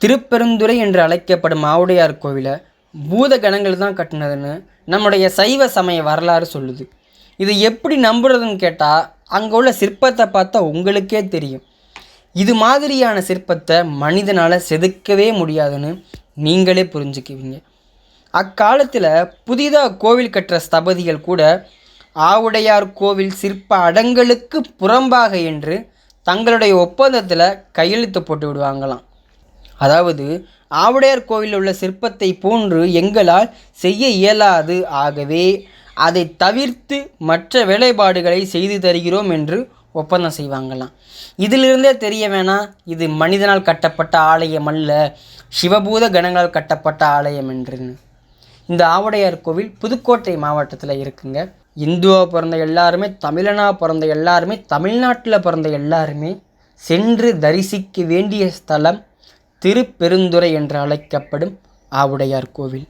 திருப்பெருந்துறை என்று அழைக்கப்படும் ஆவுடையார் கோவிலை பூத கணங்கள் தான் கட்டினதுன்னு நம்முடைய சைவ சமய வரலாறு சொல்லுது. இது எப்படி நம்புறதுன்னு கேட்டால் அங்கே உள்ள சிற்பத்தை பார்த்தா உங்களுக்கே தெரியும். இது மாதிரியான சிற்பத்தை மனிதனால் செதுக்கவே முடியாதுன்னு நீங்களே புரிஞ்சுக்குவீங்க. அக்காலத்தில் புதிதாக கோவில் கட்டுற ஸ்தபதிகள் கூட ஆவுடையார் கோவில் சிற்ப அடங்கலுக்கு புறம்பாக என்று தங்களுடைய ஒப்பந்தத்தில் கையெழுத்து போட்டு விடுவாங்களாம். அதாவது ஆவுடையார் கோவிலில் உள்ள சிற்பத்தை போன்று எங்களால் செய்ய இயலாது ஆகவே அதை தவிர்த்து மற்ற வேலைப்பாடுகளை செய்து தருகிறோம் என்று ஒப்பந்தம் செய்வாங்களாம். இதிலிருந்தே தெரிய வேணாம் இது மனிதனால் கட்டப்பட்ட ஆலயம் அல்ல சிவபூத கணங்களால் கட்டப்பட்ட ஆலயம் என்றுன்னு. இந்த ஆவுடையார் கோவில் புதுக்கோட்டை மாவட்டத்தில் இருக்குங்க. இந்துவாக பிறந்த எல்லாருமே தமிழனாக பிறந்த எல்லாருமே தமிழ்நாட்டில் பிறந்த எல்லாருமே சென்று தரிசிக்க வேண்டிய ஸ்தலம் திருப்பெருந்துறை என்று அழைக்கப்படும் ஆவுடையார் கோவில்.